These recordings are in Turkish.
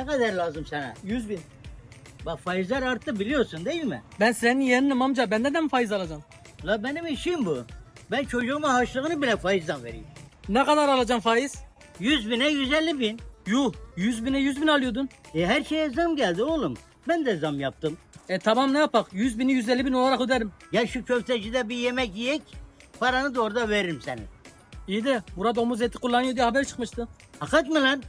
Ne kadar lazım sana? 100 bin. Bak faizler arttı biliyorsun değil mi? Ben senin yeğeninim amca. Benden de mi faiz alacaksın? La benim işim bu. Ben çocuğuma harçlığını bile faizden vereyim. Ne kadar alacaksın faiz? 100 bine 150 bin. Yuh 100 bine 100 bin alıyordun. E her şeye zam geldi oğlum. Ben de zam yaptım. E tamam ne yapak? 100 bini 150 bin olarak öderim. Gel şu köftecide bir yemek yiyek. Paranı da orada veririm senin. İyi de Murat domuz eti kullanıyor diye haber çıkmıştı. Hakikat mı lan?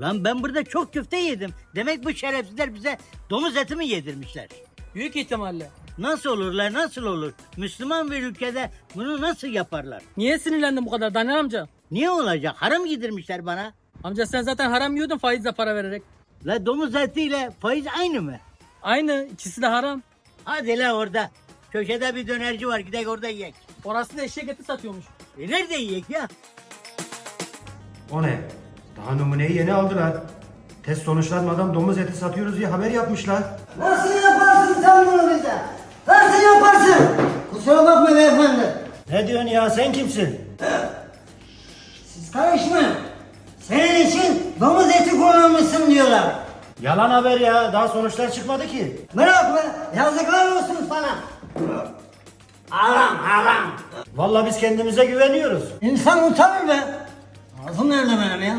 Lan ben burada çok köfte yedim. Demek bu şerefsizler bize domuz eti mi yedirmişler? Büyük ihtimalle. Nasıl olurlar nasıl olur? Müslüman bir ülkede bunu nasıl yaparlar? Niye sinirlendin bu kadar Daniel amca? Niye olacak? Haram yedirmişler bana. Amca sen zaten haram yiyordun faizle para vererek. La domuz etiyle faiz aynı mı? Aynı ikisi de haram. Hadi la orada. Köşede bir dönerci var gidelim orada yiyek. Orası da eşek eti satıyormuş. E nerede yiyek ya? O ne? Daha numuneyi yeni aldılar. Test sonuçlanmadan domuz eti satıyoruz diye haber yapmışlar. Nasıl yaparsın sen bunu bize? Nasıl yaparsın? Kusura bakma beyefendi. Ne diyorsun ya sen kimsin? Siz karışmayın. Senin için domuz eti kullanmışsın diyorlar. Yalan haber ya. Daha sonuçlar çıkmadı ki. Bırak be. Yazıklar olsun sana. Haram haram. Vallahi biz kendimize güveniyoruz. İnsan utanır be. Ağzım nerede benim ya?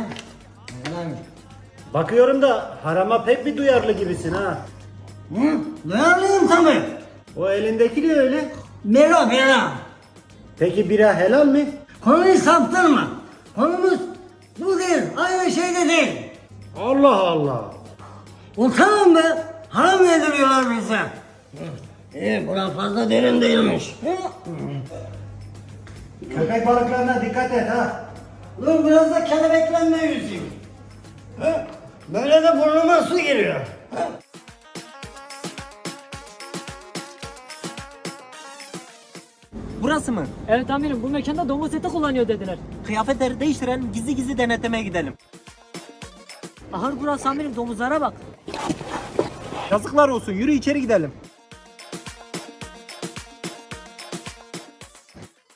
Bakıyorum da harama pek bir duyarlı gibisin ha. Hı? Duyarlıyım tabii. O elindeki de öyle. Bira bira. Peki bira helal mi? Konuyu saptırma. Konumuz bu değil. Aynı şey de değil. Allah Allah. Utanın be. Haram yediriyorlar bize. İyi bura fazla derin değilmiş. Köpek balıklarına dikkat et ha. Dur biraz da kelebeklenme yüzeyim. Ha? Böyle de burnuma su giriyor. Ha? Burası mı? Evet amirim bu mekanda domuz eti kullanıyor dediler. Kıyafetleri değiştirelim, gizli gizli denetlemeye gidelim. Ahır burası amirim domuzlara bak. Yazıklar olsun, yürü içeri gidelim.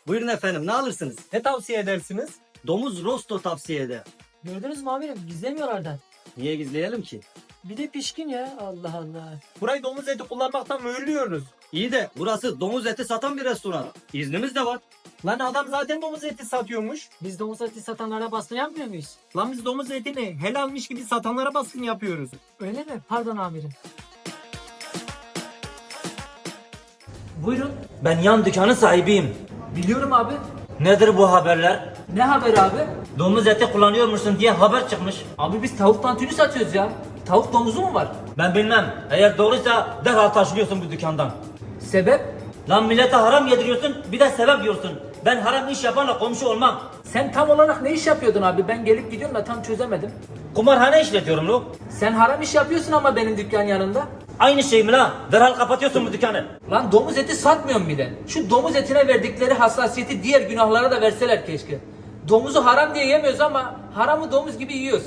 Buyurun efendim ne alırsınız? Ne tavsiye edersiniz? Domuz rosto tavsiye eder. Gördünüz mü amirim gizlemiyorlardan. Niye gizleyelim ki? Bir de pişkin ya Allah Allah. Burayı domuz eti kullanmaktan mühürlüyoruz. İyi de burası domuz eti satan bir restoran. İznimiz de var. Lan adam zaten domuz eti satıyormuş. Biz domuz eti satanlara baskın yapmıyor muyuz? Lan biz domuz etini helalmiş gibi satanlara baskın yapıyoruz. Öyle mi? Pardon amirim. Buyurun. Ben yan dükkanın sahibiyim. Biliyorum abi. Nedir bu haberler? Ne haber abi? Domuz eti kullanıyormuşsun diye haber çıkmış. Abi biz tavuk tantuni satıyoruz ya. Tavuk domuzu mu var? Ben bilmem. Eğer doğruysa derhal taşınıyorsun bu dükkandan. Sebep? Lan millete haram yediriyorsun bir de sebep diyorsun. Ben haram iş yapanla komşu olmam. Sen tam olarak ne iş yapıyordun abi? Ben gelip gidiyorum da tam çözemedim. Kumarhane işletiyorum lo. Sen haram iş yapıyorsun ama benim dükkan yanında. Aynı şey mi lan? Derhal kapatıyorsun bu dükkanı. Lan domuz eti satmıyorum bile. Şu domuz etine verdikleri hassasiyeti diğer günahlara da verseler keşke. Domuzu haram diye yemiyoruz ama haramı domuz gibi yiyoruz.